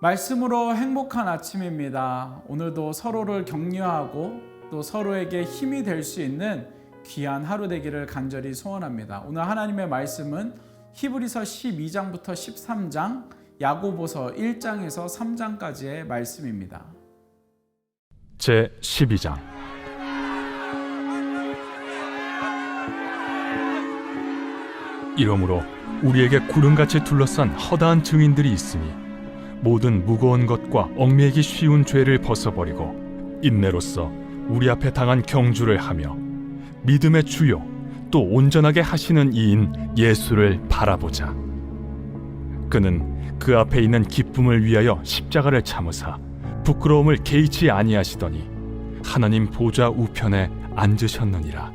말씀으로 행복한 아침입니다. 오늘도 서로를 격려하고 또 서로에게 힘이 될 수 있는 귀한 하루 되기를 간절히 소원합니다. 오늘 하나님의 말씀은 히브리서 12장부터 13장, 야고보서 1장에서 3장까지의 말씀입니다. 제 12장 이러므로 우리에게 구름같이 둘러싼 허다한 증인들이 있으니 모든 무거운 것과 얽매이기 쉬운 죄를 벗어버리고 인내로서 우리 앞에 당한 경주를 하며 믿음의 주요 또 온전하게 하시는 이인 예수를 바라보자. 그는 그 앞에 있는 기쁨을 위하여 십자가를 참으사 부끄러움을 개의치 아니하시더니 하나님 보좌 우편에 앉으셨느니라.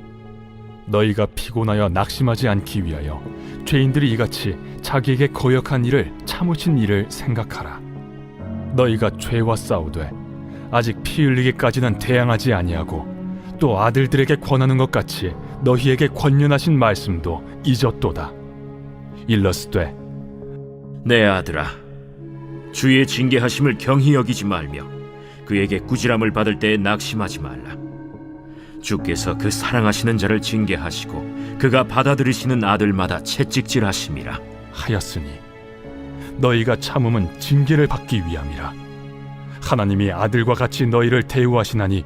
너희가 피곤하여 낙심하지 않기 위하여 죄인들이 이같이 자기에게 거역한 일을 참으신 일을 생각하라 너희가 죄와 싸우되 아직 피 흘리기까지는 대항하지 아니하고 또 아들들에게 권하는 것 같이 너희에게 권면하신 말씀도 잊었도다 일러스되 내 아들아, 주의 징계하심을 경히 여기지 말며 그에게 꾸지람을 받을 때에 낙심하지 말라. 주께서 그 사랑하시는 자를 징계하시고 그가 받아들이시는 아들마다 채찍질하심이라. 하였으니 너희가 참음은 징계를 받기 위함이라. 하나님이 아들과 같이 너희를 대우하시나니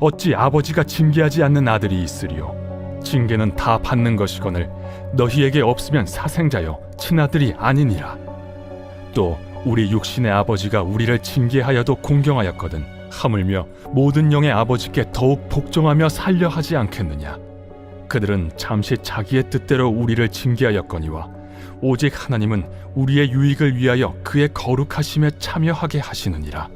어찌 아버지가 징계하지 않는 아들이 있으리요? 징계는 다 받는 것이거늘 너희에게 없으면 사생자여 친아들이 아니니라. 또 우리 육신의 아버지가 우리를 징계하여도 공경하였거든 하물며 모든 영의 아버지께 더욱 복종하며 살려 하지 않겠느냐 그들은 잠시 자기의 뜻대로 우리를 징계하였거니와 오직 하나님은 우리의 유익을 위하여 그의 거룩하심에 참여하게 하시느니라.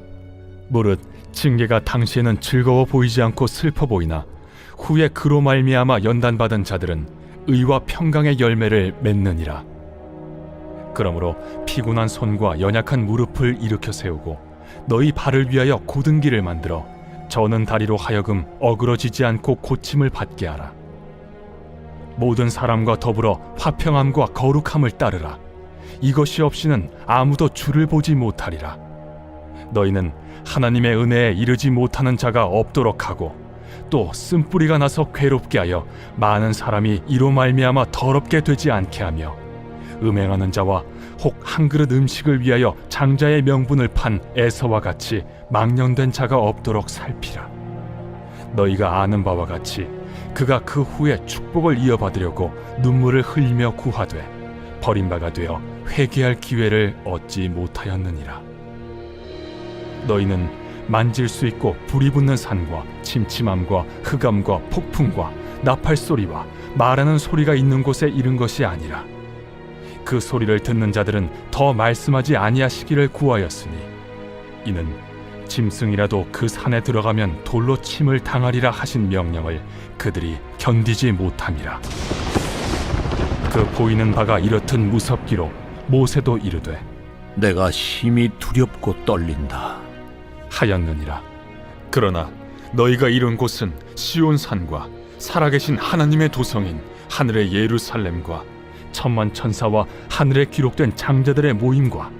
무릇 징계가 당시에는 즐거워 보이지 않고 슬퍼 보이나 후에 그로 말미암아 연단받은 자들은 의와 평강의 열매를 맺느니라. 그러므로 피곤한 손과 연약한 무릎을 일으켜 세우고 너희 발을 위하여 길을 만들어 저는 다리로 하여금 어그러지지 않고 고침을 받게 하라. 모든 사람과 더불어 화평함과 거룩함을 따르라. 이것이 없이는 아무도 주를 보지 못하리라. 너희는 하나님의 은혜에 이르지 못하는 자가 없도록 하고 또 쓴뿌리가 나서 괴롭게 하여 많은 사람이 이로 말미암아 더럽게 되지 않게 하며 음행하는 자와 혹 한 그릇 음식을 위하여 장자의 명분을 판 에서와 같이 망령된 자가 없도록 살피라. 너희가 아는 바와 같이 그가 그 후에 축복을 이어받으려고 눈물을 흘리며 구하되 버림바가 되어 회개할 기회를 얻지 못하였느니라. 너희는 만질 수 있고 불이 붙는 산과 침침함과 흑암과 폭풍과 나팔 소리와 말하는 소리가 있는 곳에 이른 것이 아니라 그 소리를 듣는 자들은 더 말씀하지 아니하시기를 구하였으니 이는 짐승이라도 그 산에 들어가면 돌로 침을 당하리라 하신 명령을 그들이 견디지 못함이라. 그 보이는 바가 이렇듯 무섭기로 모세도 이르되 내가 심히 두렵고 떨린다. 하였느니라. 그러나 너희가 이룬 곳은 시온 산과 살아계신 하나님의 도성인 하늘의 예루살렘과 천만 천사와 하늘에 기록된 장자들의 모임과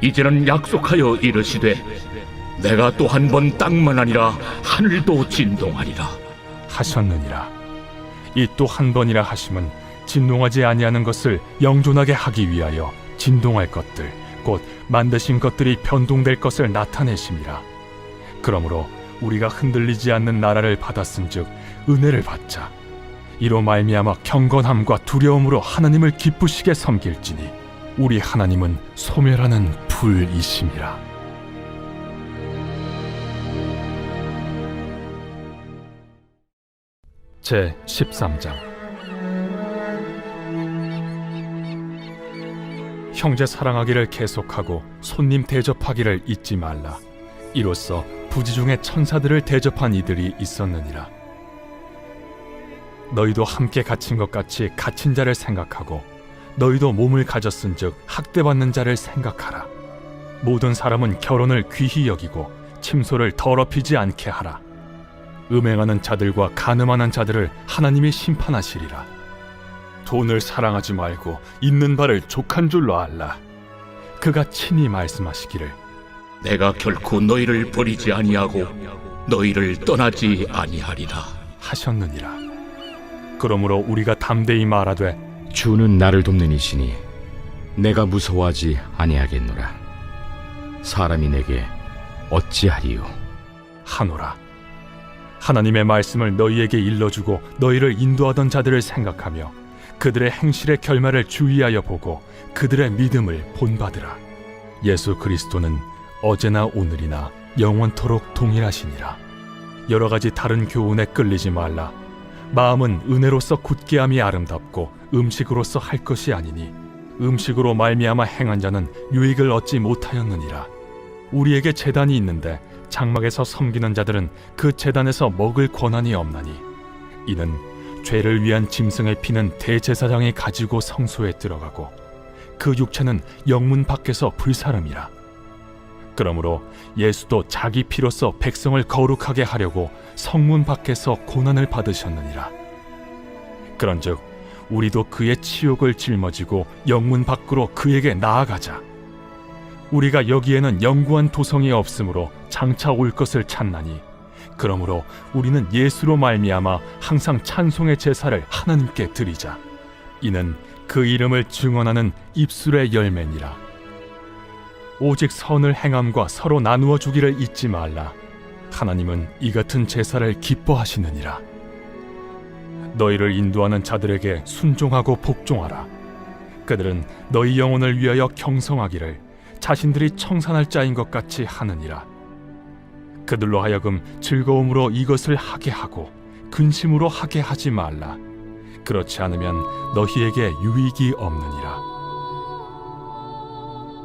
이제는 약속하여 이르시되 내가 또 한 번 땅만 아니라 하늘도 진동하리라 하셨느니라. 이 또 한 번이라 하심은 진동하지 아니하는 것을 영존하게 하기 위하여 진동할 것들 곧 만드신 것들이 변동될 것을 나타내심이라. 그러므로 우리가 흔들리지 않는 나라를 받았은즉 은혜를 받자. 이로 말미암아 경건함과 두려움으로 하나님을 기쁘시게 섬길지니 우리 하나님은 소멸하는 불이심이라. 제 13장 형제 사랑하기를 계속하고 손님 대접하기를 잊지 말라. 이로써 부지 중에 천사들을 대접한 이들이 있었느니라. 너희도 함께 갇힌 것 같이 갇힌 자를 생각하고 너희도 몸을 가졌은즉 학대받는 자를 생각하라. 모든 사람은 결혼을 귀히 여기고 침소를 더럽히지 않게 하라. 음행하는 자들과 간음하는 자들을 하나님이 심판하시리라. 돈을 사랑하지 말고 있는 바를 족한 줄로 알라. 그가 친히 말씀하시기를 내가 결코 너희를 버리지 아니하고 너희를 떠나지 아니하리라. 하셨느니라. 그러므로 우리가 담대히 말하되 주는 나를 돕는 이시니 내가 무서워하지 아니하겠노라. 사람이 내게 어찌하리요? 하노라. 하나님의 말씀을 너희에게 일러주고 너희를 인도하던 자들을 생각하며 그들의 행실의 결말을 주의하여 보고 그들의 믿음을 본받으라. 예수 그리스도는 어제나 오늘이나 영원토록 동일하시니라. 여러 가지 다른 교훈에 끌리지 말라. 마음은 은혜로서 굳게 함이 아름답고 음식으로서 할 것이 아니니 음식으로 말미암아 행한 자는 유익을 얻지 못하였느니라. 우리에게 재단이 있는데 장막에서 섬기는 자들은 그 재단에서 먹을 권한이 없나니 이는 죄를 위한 짐승의 피는 대제사장이 가지고 성소에 들어가고 그 육체는 영문 밖에서 불사름이라 그러므로 예수도 자기 피로서 백성을 거룩하게 하려고 성문 밖에서 고난을 받으셨느니라. 그런즉 우리도 그의 치욕을 짊어지고 영문 밖으로 그에게 나아가자. 우리가 여기에는 영구한 도성이 없으므로 장차 올 것을 찾나니 그러므로 우리는 예수로 말미암아 항상 찬송의 제사를 하나님께 드리자. 이는 그 이름을 증언하는 입술의 열매니라 오직 선을 행함과 서로 나누어 주기를 잊지 말라 하나님은 이 같은 제사를 기뻐하시느니라 너희를 인도하는 자들에게 순종하고 복종하라 그들은 너희 영혼을 위하여 경성하기를 자신들이 청산할 자인 것 같이 하느니라. 그들로 하여금 즐거움으로 이것을 하게 하고 근심으로 하게 하지 말라. 그렇지 않으면 너희에게 유익이 없느니라.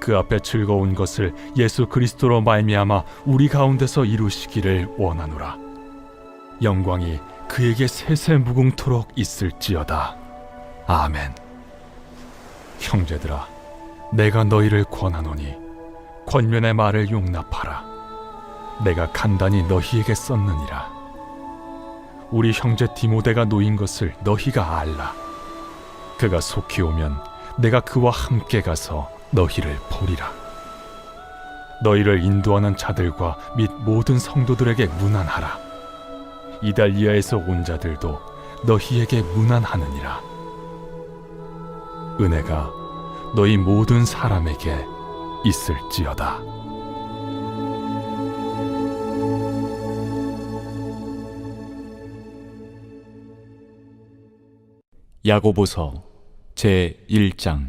그 앞에 즐거운 것을 예수 그리스도로 말미암아 우리 가운데서 이루시기를 원하노라 영광이 그에게 세세 무궁토록 있을지어다 아멘 형제들아 내가 너희를 권하노니 권면의 말을 용납하라. 내가 간단히 너희에게 썼느니라. 우리 형제 디모데가 놓인 것을 너희가 알라. 그가 속히 오면 내가 그와 함께 가서 너희를 보리라. 너희를 인도하는 자들과 및 모든 성도들에게 문안하라. 이달리아에서 온 자들도 너희에게 문안하느니라. 은혜가 너희 모든 사람에게 있을지어다. 야고보서 제 1장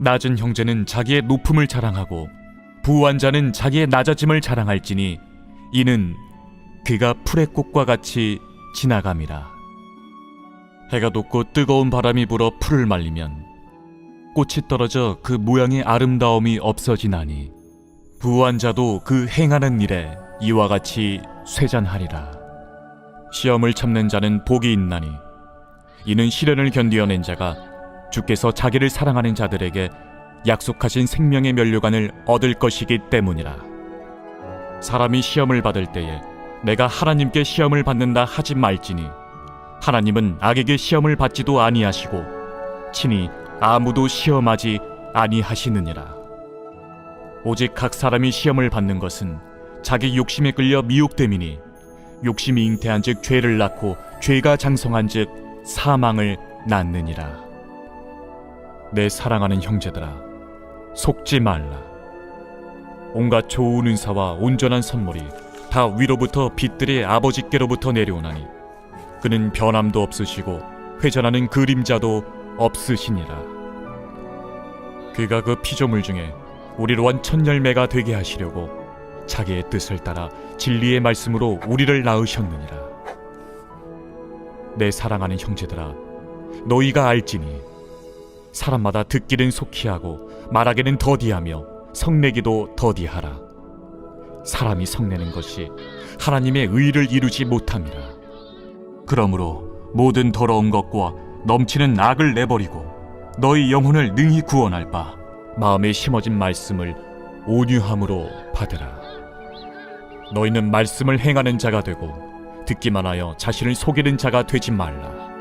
낮은 형제는 자기의 높음을 자랑하고 부한 자는 자기의 낮아짐을 자랑할지니 이는 그가 풀의 꽃과 같이 지나감이라. 해가 돋고 뜨거운 바람이 불어 풀을 말리면 꽃이 떨어져 그 모양의 아름다움이 없어지나니 부한 자도 그 행하는 일에 이와 같이 쇠잔하리라. 시험을 참는 자는 복이 있나니 이는 시련을 견디어낸 자가 주께서 자기를 사랑하는 자들에게 약속하신 생명의 면류관을 얻을 것이기 때문이라. 사람이 시험을 받을 때에 내가 하나님께 시험을 받는다 하지 말지니 하나님은 악에게 시험을 받지도 아니하시고 친히 아무도 시험하지 아니하시느니라. 오직 각 사람이 시험을 받는 것은 자기 욕심에 끌려 미혹됨이니 욕심이 잉태한즉 죄를 낳고 죄가 장성한즉 사망을 낳느니라. 내 사랑하는 형제들아, 속지 말라. 온갖 좋은 은사와 온전한 선물이 다 위로부터 빛들의 아버지께로부터 내려오나니 그는 변함도 없으시고 회전하는 그림자도 없으시니라. 그가 그 피조물 중에 우리로 한첫 열매가 되게 하시려고 자기의 뜻을 따라 진리의 말씀으로 우리를 낳으셨느니라. 내 사랑하는 형제들아, 너희가 알지니 사람마다 듣기는 속히 하고 말하기는 더디하며 성내기도 더디하라. 사람이 성내는 것이 하나님의 의를 이루지 못함이라. 그러므로 모든 더러운 것과 넘치는 악을 내버리고 너희 영혼을 능히 구원할 바 마음에 심어진 말씀을 온유함으로 받으라. 너희는 말씀을 행하는 자가 되고 듣기만 하여 자신을 속이는 자가 되지 말라.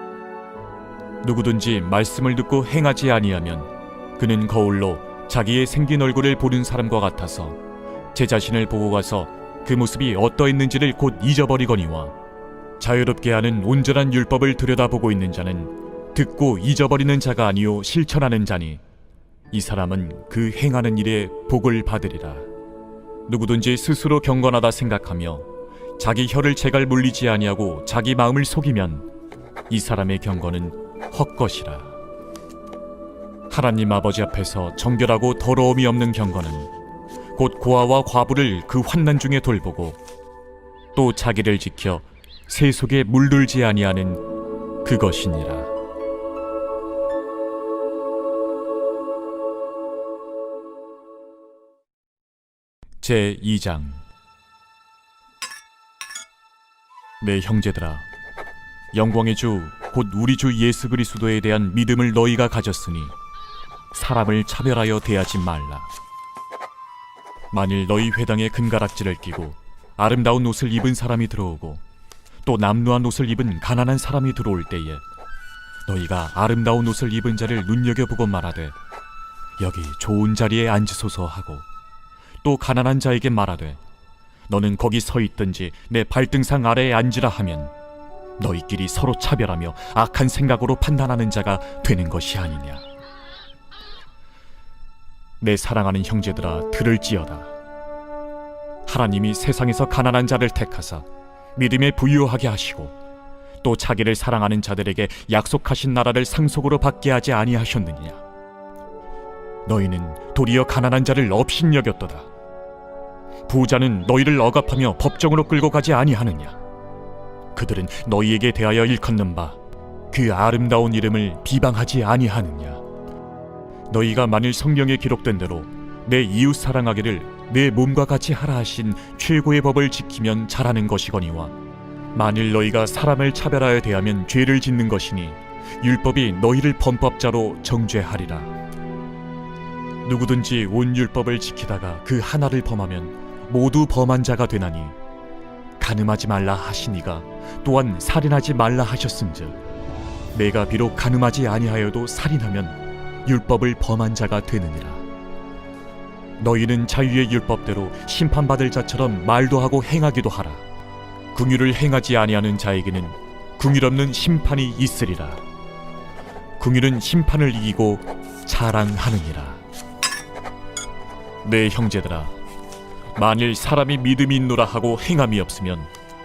누구든지 말씀을 듣고 행하지 아니하면 그는 거울로 자기의 생긴 얼굴을 보는 사람과 같아서 제 자신을 보고 가서 그 모습이 어떠했는지를 곧 잊어버리거니와 자유롭게 하는 온전한 율법을 들여다보고 있는 자는 듣고 잊어버리는 자가 아니요 실천하는 자니 이 사람은 그 행하는 일에 복을 받으리라. 누구든지 스스로 경건하다 생각하며 자기 혀를 제갈 물리지 아니하고 자기 마음을 속이면 이 사람의 경건은 헛것이라 하나님 아버지 앞에서 정결하고 더러움이 없는 경건은 곧 고아와 과부를 그 환난 중에 돌보고 또 자기를 지켜 새 속에 물들지 아니하는 그것이니라. 제 2장 내 형제들아 영광의 주 곧 우리 주 예수 그리스도에 대한 믿음을 너희가 가졌으니 사람을 차별하여 대하지 말라. 만일 너희 회당에 금가락지를 끼고 아름다운 옷을 입은 사람이 들어오고 또 남루한 옷을 입은 가난한 사람이 들어올 때에 너희가 아름다운 옷을 입은 자를 눈여겨보고 말하되 여기 좋은 자리에 앉으소서 하고 또 가난한 자에게 말하되 너는 거기 서 있든지 내 발등상 아래에 앉으라 하면 너희끼리 서로 차별하며 악한 생각으로 판단하는 자가 되는 것이 아니냐. 내 사랑하는 형제들아 들을지어다. 하나님이 세상에서 가난한 자를 택하사 믿음에 부유하게 하시고 또 자기를 사랑하는 자들에게 약속하신 나라를 상속으로 받게 하지 아니하셨느냐. 너희는 도리어 가난한 자를 업신여겼도다. 부자는 너희를 억압하며 법정으로 끌고 가지 아니하느냐 그들은 너희에게 대하여 일컫는 바 그 아름다운 이름을 비방하지 아니하느냐? 너희가 만일 성경에 기록된 대로 내 이웃 사랑하기를 내 몸과 같이 하라 하신 최고의 법을 지키면 잘하는 것이거니와 만일 너희가 사람을 차별하여 대하면 죄를 짓는 것이니 율법이 너희를 범법자로 정죄하리라. 누구든지 온 율법을 지키다가 그 하나를 범하면 모두 범한 자가 되나니 가늠하지 말라 하시니가 또한 살인하지 말라 하셨음즉 내가 비록 가늠하지 아니하여도 살인하면 율법을 범한 자가 되느니라. 너희는 자유의 율법대로 심판받을 자처럼 말도 하고 행하기도 하라. 궁유를 행하지 아니하는 자에게는 궁율 없는 심판이 있으리라. 궁율은 심판을 이기고 자랑하느니라. 내 형제들아 만일 사람이 믿음이 있노라 하고 행함이 없으면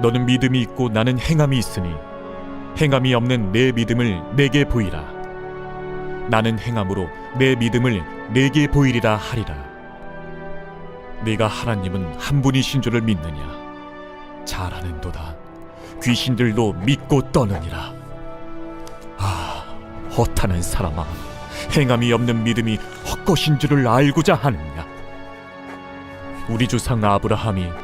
너는 믿음이 있고 나는 행함이 있으니 행함이 없는 내 믿음을 내게 보이라. 나는 행함으로 내 믿음을 내게 보이리라 하리라. 네가 하나님은 한 분이신 줄을 믿느냐? 잘하는도다. 귀신들도 믿고 떠느니라. 아 허탄한 사람아 행함이 없는 믿음이 헛것인 줄을 알고자 하느냐? 우리 조상 아브라함이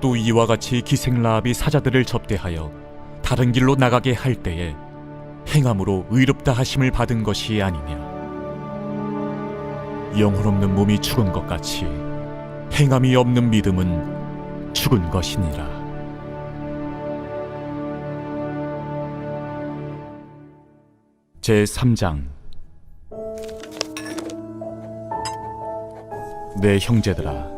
또 이와 같이 기생라합이 사자들을 접대하여 다른 길로 나가게 할 때에 행함으로 의롭다 하심을 받은 것이 아니냐. 영혼 없는 몸이 죽은 것 같이 행함이 없는 믿음은 죽은 것이니라. 제 3장. 내 형제들아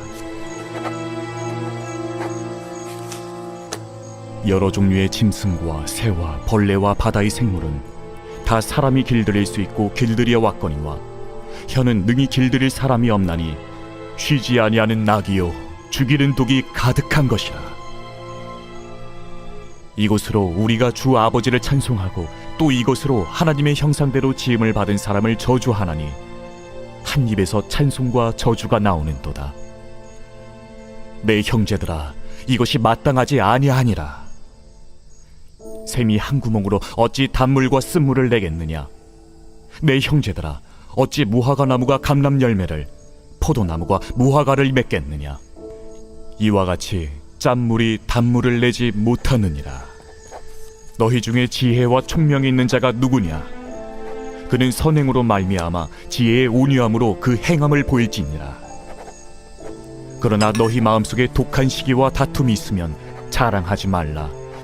여러 종류의 짐승과 새와 벌레와 바다의 생물은 다 사람이 길들일 수 있고 길들여 왔거니와 혀는 능히 길들일 사람이 없나니 쉬지 아니하는 낙이요 죽이는 독이 가득한 것이라. 이곳으로 우리가 주 아버지를 찬송하고 또 이곳으로 하나님의 형상대로 지음을 받은 사람을 저주하나니 한 입에서 찬송과 저주가 나오는도다. 내 형제들아 이것이 마땅하지 아니하니라 샘이 한 구멍으로 어찌 단물과 쓴물을 내겠느냐? 내 형제들아 어찌 무화과 나무가 감람 열매를 포도나무가 무화과를 맺겠느냐? 이와 같이 짠물이 단물을 내지 못하느니라. 너희 중에 지혜와 총명이 있는 자가 누구냐? 그는 선행으로 말미암아 지혜의 온유함으로 그 행함을 보일지니라. 그러나 너희 마음속에 독한 시기와 다툼이 있으면 자랑하지 말라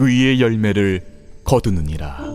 의의 열매를 거두느니라.